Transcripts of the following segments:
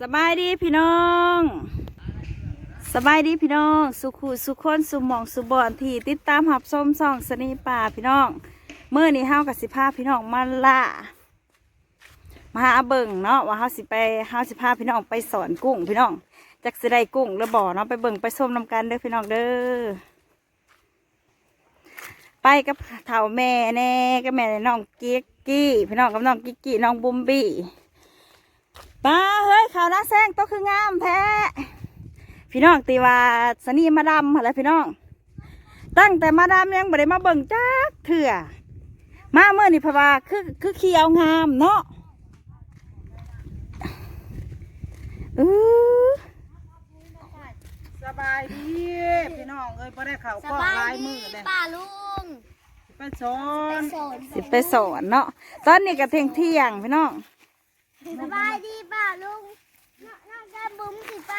สบายดีพี่น้อง สบายดีพี่น้อง สุขุสุขคนสุมองสุบอนที่ติดตามหับส้มส่องสนีป่าพี่น้องเมื่อนี้เฮากับสิพาพี่น้องมาล่ามาหาเบิ่งเนาะว่าเฮาสิไปเฮาสิพาพี่น้องไปสอนกุ้งพี่น้องจักสิได้กุ้งหรือบ่เนาะไปเบิ่งไปส้มนำกันเด้อพี่น้องเด้อไปกับเถ่าแม่แน่กับแม่น้องกิ๊กกี้พี่น้องกับน้องกิ๊กกี้น้องบุมบี้ ป้าเฮ้ยข่าวหน้าแซงโตคืองามแท้พี่น้องตีว่าสนีมาดำอะไรพี่น้อง ตั้งแต่มาดำยังบ่ได้มาเบิ่งจักเถื่อมาเมื่อนี่เพราะว่าคือคือเขียวงามเนาะอือสบายดีพี่น้องเอ้ยพอได้ข่าวสก็บายลายดีมือเลยป้าลุงไปสอนสอนสิไปสอนเนาะตอนนี้ก็เที่ยงเที่ยงพี่น้อง สบายดีป้าลุงน้องน้องแกบุ้มสิไป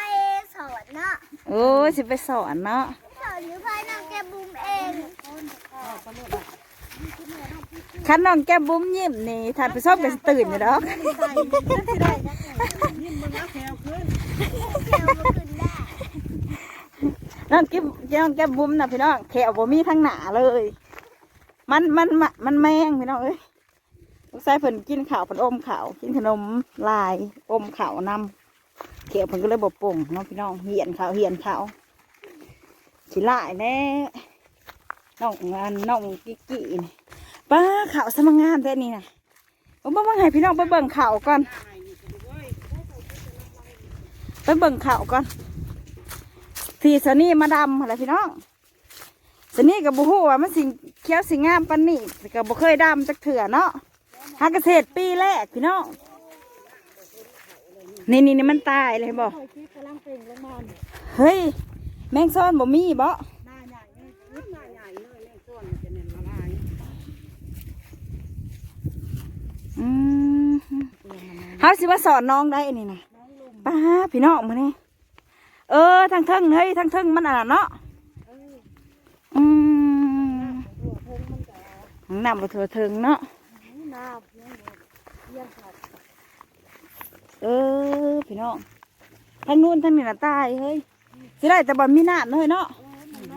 สอนเนาะโอ้ยสิไปสอนเนาะสอนอยู่ภายน้องแกบุ้มเองคันน้องแก้มบุ้มยิ้มนี่ท่านผู้ชมก็สิตื่นอยู่ดอกใส่ไม่ได้ยิ้มมึงแล้วแขวขึ้นเดี๋ยวมาขึ้นได้น้องกิ๊บน้องแก้มบุ้มนะพี่น้องแขวบ่มีทั้งหนาเลย มันมันมันมันแมงพี่น้องเอ้ย ลูกชายเพิ่นกินข้าวเพิ่นอมข้าวกินขนมลายอมข้าวนำแขวเพิ่นก็เลยบ่ป่งเนาะพี่น้องเหียนข้าวเหียนข้าวขี้ลายแน่น้องงานน้องกิ๊กกี้นี่ป้าข้าวสมังงามแท้นี่น่ะเอาบ่บังให้พี่น้องไปเบิ่งข้าวก่อนไปเบิ่งข้าวก่อนที่สนี่มาดำอะไรพี่น้องสนี่กับบุหูว่ามันสิเขียวสิงามปันนี่กับบุเคยดำจักเถื่อเนาะ หาเกษตรปีแรกพี่น้องนี่นี่นี่มันตายเลยบอกเฮ้ย แมงซ่อนบ่มีบ่หน้าใหญ่เลยหน้าใหญ่เลยเล่นส่วนมันจะเน้นละลายอืมเฮาสิว่าสอนน้องได้นนี้นะป้าพี่น้องมาเนี่ยเออทางเทิงเฮ้ยทางเทิงมันอะเนาะอืมน้ำบ่เถื่อเทิงเนาะ เออพี่น้องทางนู้นทางนี้น่ะตายเฮ้ยสิได้แต่บ่มีน้ำเนาะเฮ้ยเนาะ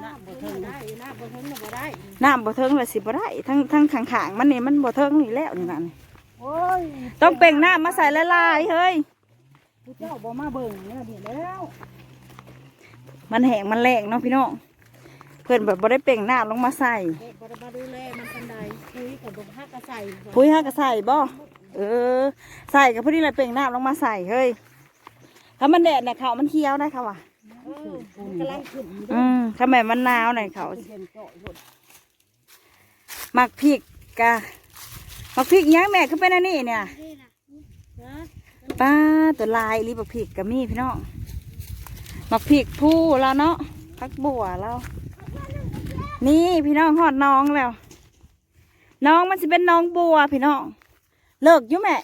หน้าบ่เทิงได้หน้าบ่เทิงน่ะบ่ได้น้ำบ่เทิงเลยสิบ่ได้ทั้งทั้งข้างๆมันนี่มันบ่เทิงนี่แล้วนี่นั่นโอ้ยต้องเป่งน้ำมาใส่ละลายเฮ้ยผู้เจ้าบ่มาเบิ่งเนี่ยเดี๋ยวแล้ว มันแห้งมันแรงเนาะพี่น้องเพื่อนแบบบ่ได้เป่งน้ำลงมาใส่เด็กบ่ได้มาดูแลมันปานใดคุยกับบ่ฮักก็ใส่พุ้ยฮะก็ใส่บ่เออ ใส่กับพอดีเลยเป่งน้ำลงมาใส่เฮ้ยถ้ามันแดดเนี่ยเขามันเคี้ยวได้ค่ะว่ะเออมันกำลังขึ้นอืมถ้าแม่มันหนาวหน่อยเขาเห็นเจาะหมดหมักพริกกะหมักพริกยังแม่คือเป็นอันนี้เนี่ยนะป้าตัวลายรีบหมักพริกกับมีพี่น้องหมักพริกผู้แล้วเนาะพักบัวแล้ว นี่พี่น้องหอดน้องแล้ว น้องมันจะเป็นน้องบัว พี่น้อง เลิกอยุ่แม่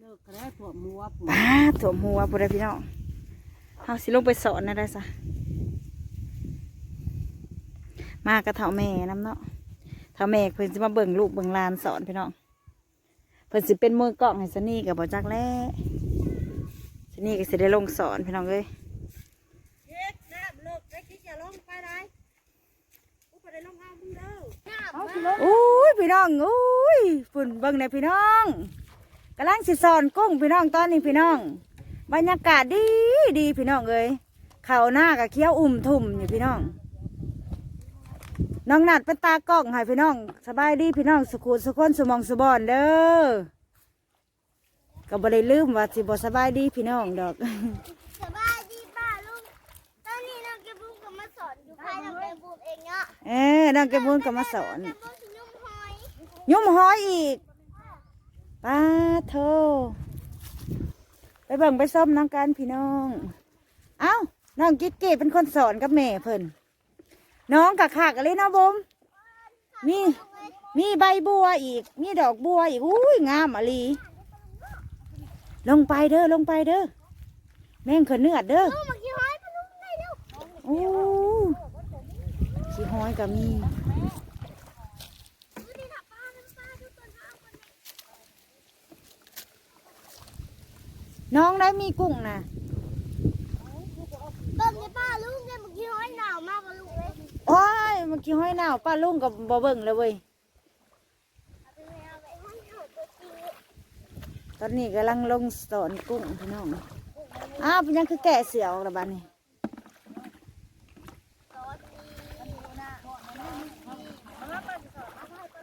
เลิกก็ได้ถั่วมัวปุ๋ป้าถั่วหัวพูดได้พี่น้องเอาสิลงไปสอนนะได้ซะมากระเถาแม่น้ำเนาะเถาแม่เพิ่นจะมาเบิ่งลูกเบิ่งหลานสอนพี่น้องเพิ่นสิเป็นมือกล้องให้สนี่กับบอจักแล้สนี่ก็สิได้ลงสอนพี่น้องเอ้ย เฮ็ดน้ำเลิกได้คิดจะลงไปได้กูบ่ได้ลงเอามึงเด้อ น้ำ อุ้ยพี่น้องอุ้ยฝุ่นเบิ่งในอยพี่น้องกำลังสิสอนกุ้งพี่น้องตอนนี้พี่น้อง บรรยากาศดีดีพี่น้องเอ้ยเขาหน้ากับเคี้ยวอุ่มทุ่มอยู่พี่น้องน้องนัดเป็นตากล้องให้พี่น้อง สบายดีพี่น้องสุขุสุคนสมองสุบอนเด้อก็บ่ได้ลืมว่าสิบ่สบายดีพี่น้องดอกสบายดีป้าลุงตอนนี้น้องแก็มาสอนอยู่ภายน้องแกบุ้มเองเนาะเอ้น้องแกบุญก็มาสอน แกบุ้มสิยุ่งหอยยุ่มห้อยอีกป้าโทไปเบิ่งไปส้มน้องกันพี่น้อง เอ้าน้องกิ๊กกี้เป็นคนสอนกับแม่เพิ่นน้องกะขากอะไรเนาะบุมมีมีใบบัวอีก มีดอกบัวอีกอุ้ยงามอะลีลงไปเด้อลงไปเด้อแม่งเขนเนื้อเด้อ มา โอ้ขี้ห้อยก็มีดูดิค่ะป้าน้ำป้าดูต้นข้าวคนน้องได้มีกุ้งนะเบิ่งดิป้าลุงเนี่ยเมื่อกี้ห้อยหนาวมากกว่าลุงเลยโอ้ยเมื่อกี้ห้อยหนาวป้าลุงกับบ่เบิ่งเลยเว้ยเอาไปเลยเอาไปห้อยหนาวตัวจริงตอนนี้กำลังลงสอนกุ้งพี่น้องอ้าวเป็นยังคือแกะเสือออกและบ้านี่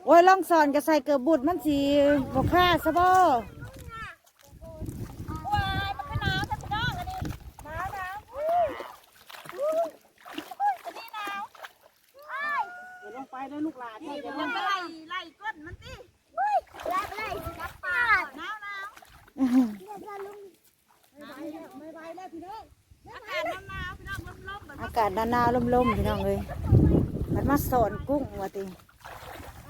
โอ้ยลองสอนก็ใส่เกือบบุดมันสีบกค่าซะบ่ว้ายมันก็หนาวแต่พี่น้องอันนี้หนาวหนาวอุ้ยอุ้ยอันนี้หนาวเดี๋ยวลงไปแล้วลูกหลานนี่เดี๋ยวมันก็ไล่ไล่ก้นมันสิแล้วไล่สิครับป้าหนาวหนาวเดี๋ยวจะลุงไม่ไหวแล้วพี่น้องอากาศหนาวๆพี่น้องลมๆแบบอากาศหนาวๆลมพี่น้องเลยมันมาสอนกุ้งว่าติ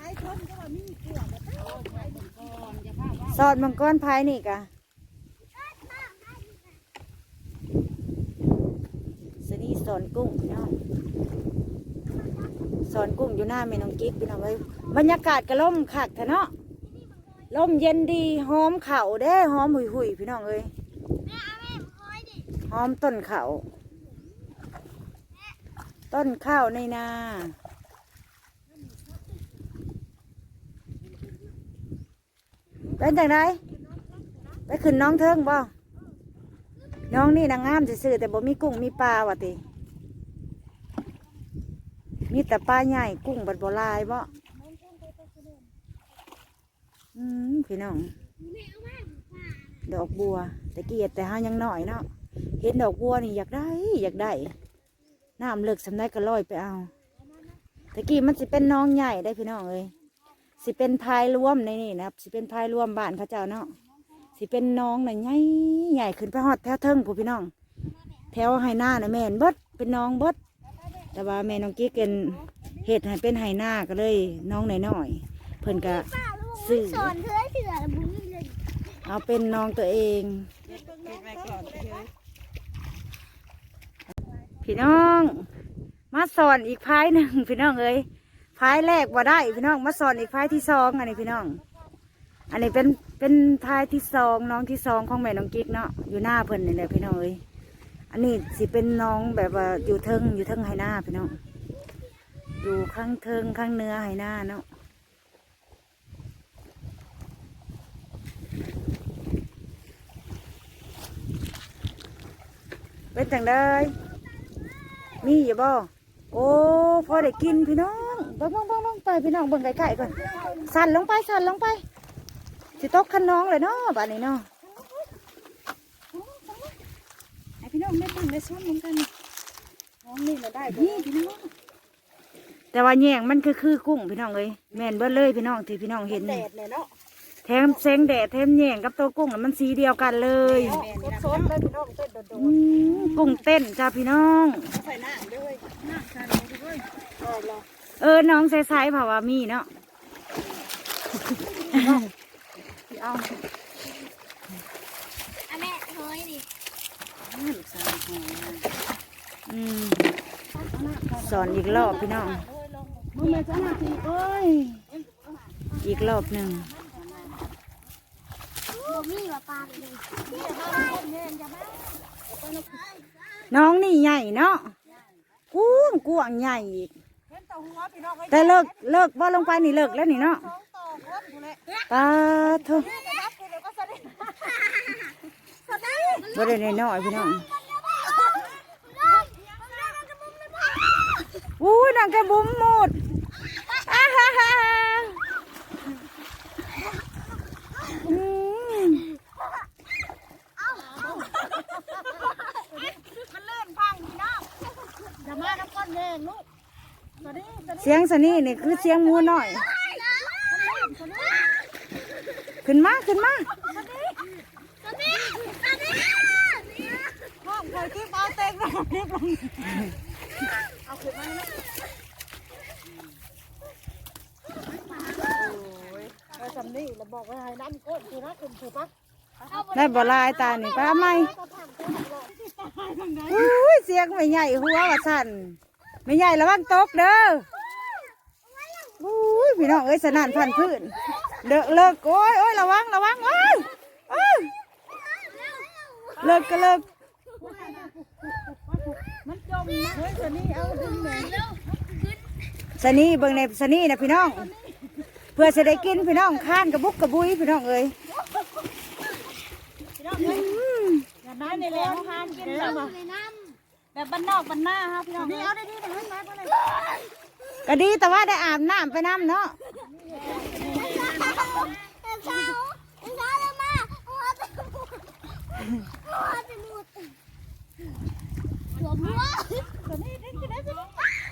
ไอ้คนก็ว่ามีเกลือแบบนั้นโอ้ยไอ้คนก่อนอย่าพลาดว่าสอนมังกรพายนี่กะสนีสอนกุ้งพี่น้องสอนกุ้งอยู่หน้าแม่น้องกิ๊กพี่น้องเลยบรรยากาศก็ล่มคักเนาะลมเย็นดีหอมเข่าวเด้หอมหุยหุยพี่น้องเอ้ยหอมต้นเขาต้นข้าวในนา เป็นจังไดไปขึ้นน้องเทิงบ่น้องนี่นางงามซื่อๆแต่บ่มีกุ้งมีปลาว่ะติมีแต่ปลาใหญ่กุ้งบัดบ่ลายบ่อืมพี่น้อง ดอกบัว แต่เกียดแต่ห้ายังหน่อยเนาะเห็นดอกบัวนี่อยากได้ อยากได้น้ำเลิกสำได้ก็ลอยไปเอาแต่กี้มันสิเป็นน้องใหญ่ได้พี่น้องเอ้ย สิเป็นพายรวมในนี่นะครับสิเป็นพายรวมบ้านเขาเจ้าเนาะสิเป็นน้องน่ะใหญ่ใหญ่ขึ้นไปหอดแถวเทิงผู้พี่น้อง แถวไหหน้าน่ะแม่นเบิดเป็นน้องเบิดแต่ว่าแม่น้องกิ๊กเป็นเห็ดให้เป็นไหหน้าก็เลย น้องหน้อยๆเพิ่นก็สื่อสอนเธอเสือบุ้งเลยเอาเป็นน้องตัวเองพี่น้อง มาสอนอีกพายหนึ่งพี่น้องเอ้ย พายแรกว่าได้พี่น้อง มาสอนอีกพายที่สองอันนี้พี่น้อง อันนี้เป็นเป็นพายที่สองน้องที่สองของแม่น้องกิ๊กเนาะอยู่หน้าเพิ่นนี่แหละพี่น้องเอ้ยอันนี้สิเป็นน้องแบบว่าอยู่เทิงอยู่เทิงไหหน้าพี่น้อง อยู่ข้างเทิงข้างเนื้อไหหน้าเนาะเป็นจังได้มีอยู่บ่โอ้พอได้กินพี่น้อง เบังบังบังบังไปพี่น้องเบิ่งไก่ๆก่อนสั่นลงไปสั่นลงไปสิตกคันน้องเลยเนาะบ้านนี้เนาะไอพี่น้องไม่ตั้งได้ซ้อนเหมือนกันน้องนี่มาได้นี่พี่น้องแต่ว่าแยงมันคือคือกุ้งพี่น้องเลยแม่นเบิดเลยพี่น้องที่พี่น้องเห็นแดดเลยเนาะแถมแสงแดดแถมแยงกับตัวกุ้งมันสีเดียวกันเลยสดๆเลยพี่น้องเต้นโดดกุ้งเต้นจ้าพี่น้องใส่หน้าด้วยหน้าใส่หน้าด้วยอ เออน้องใสๆเผาว่ามีเนาะเอาเอาแม่คอยดิอืมสอนอีกรอบพี่น้องมึงมาจ้าหน้าที่โอ้ยอีกรอบหนึ่งบ่มีว่าปลาเลยน้องนี่ใหญ่เนาะกุ้งกวางใหญ่อีก เห็นต่อหัวพี่น้องไอ้แต่เลิกเลิกบ่ลงไปนี่เลิกแล้วนี่เนาะสองต่อคนอยู่เลยปลาทุจะรับกูเลยก็สนิทบ่ได้น้อยๆพี่น้องอู้ยนางแกบุ้มหมดอ้าฮ่าฮ่าอืม มันเลื่อนพังพี่น้องอย่ามาน้ำก้อนแดงลูกสวัสดีสวัสดี เสียงสนี่นี่คือเสียงงูน้อย ขึ้นมาขึ้นมาห้องคอยกิ๊บเอาเต็งลงกิ๊บลงเอาขึ้นมานะโอ้ยเอาสำนี่เราบอกว่าให้น้ำก้นคือนะคุณคือปะได้บ่ลายตานี่ปลาไหมอุ้ยเสียงไม่ใหญ่หัวว่าสั่นไม่ใหญ่ระวังตกเด้อ อุ้ยพี่น้องเอ้ยสนั่นพันพื้นเด้อเลิกโอ้ยโอ้ยระวังระวังโอ้ยโอ้ยเลิกก็เลิกมันจมนะเฮ้ยตัวนี้เอาดึงเลยสนี่เบิ่งในสนี่นะพี่น้อง เพื่อจะได้กินพี่น้องข้านกระบุกกระบุยพี่น้องเอ้ยอย่าน้ในแล้วทานกินแบบแบบบ้านนอกบ้านหน้าฮะพี่น้องนี่เอาได้ดีแต่ให้มาก็เลย ก็ดีแต่ว่าได้อาบน้ำไปน้ำเนาะำเอ็นเช้าเอ็นเช้าเลยมาหัวจะมุดหัวจะมุดหัวมัวตัวนี้ได้กินได้สิ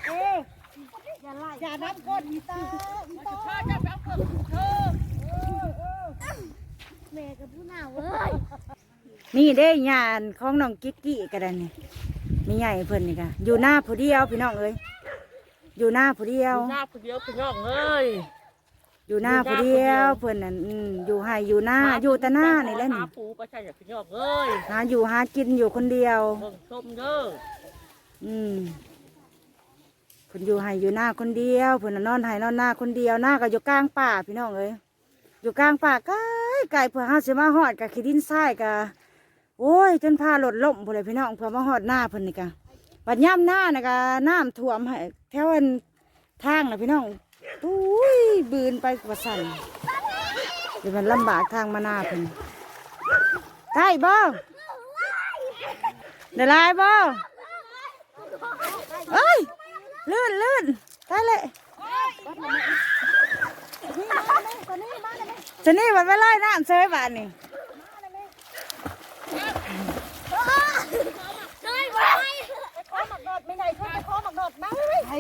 เอออย่าไล่อย่าน้ำก้นอีตาอีตาชอบจะแบบเพิ่มเธอแม่กับผู้หนาวเว้ยนี่ได้ยานของน้องกิ๊กกี้ก็ได้นี่มีใหญ่เพิ่นนี่ค่ะอยู่หน้าผู้เดียวพี่น้องเอ้ย อยู่หน้าผู้เดียว หน้าผู้เดียวพี่น้องเอ้ย อยู่หน้าผู้เดียว เพิ่นนั่นอืมอยู่ให้อยู่หน้าอยู่แต่หน้านี่แหละหานี่ปูไปใช่ไหมพี่น้องเอ้ยหาอยู่หากินอยู่คนเดียว เบิ่งชมเด้ออืมเพิ่นอยู่ให้อยู่หน้าคนเดียว เพิ่นน่ะนอนให้นอนหน้าคนเดียวหน้าก็อยู่กลางป่าพี่น้องเอ้ยอยู่กลางป่าไกลไกลเพื่อหาสิมาฮอดกับขี้ดินทรายกะโอ้ยจนพารถล่มพุ่นเลยพี่น้องเพื่อมาฮอดหน้าเพิ่นนี่กะ บัดย่ำหน้านะกะน้ำท่วมให้แถวอันทางนะพี่น้องอุ้ยบืนไปกว่าสั่นเดี๋ยวมันลำบากทางมาหน้าเพิ่นได้บ่ได้หลายบ่เอ้ยลื่นลื่นได้เลยจะนี่มันไม่ไล่น้ำเซยบานนี่ ช่วยไว้ ขอหมักดอดไม่ไหนช่วยไปขอหมักดอดมาไป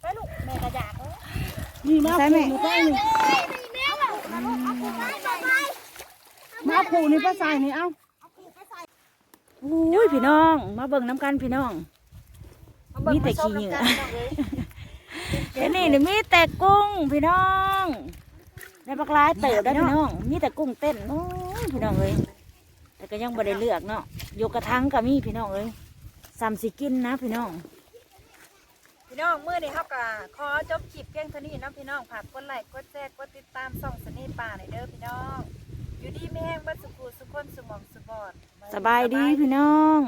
ไปลูกแม่กระยากนี่ มาใช่ไหมใช่นี่แม่แบบเอาไปไปมาขู่นี่ป้าใส่นี่เอ้าอุ้ยพี่น้อง มาเบิ่งน้ำกันพี่น้องมีแต่ขี้เหงื่อเดี๋ยวนี้นี่มีแต่กุ้งพี่น้องได้ปลากรายเติบได้พี่น้อง มีแต่กุ้งเต้นโอ้ยพี่น้องเอ้ยแต่ก็ยังบ่ได้เลือกเนาะโยกกระทังก็มีพี่น้องเอ้ยสามสิกินนะพี่น้อง พี่น้องเมื่อนี้ครับก็ขอจบคลิปเพียงเท่านี้นะพี่น้องฝากกดไลค์กดแชร์กดติดตามส่องสนีป่าในอยเด้อพี่น้อง อยู่ดีไม่แห้งบัดสุขูสุขคนสมองสุบอด สบายดีพี่น้อง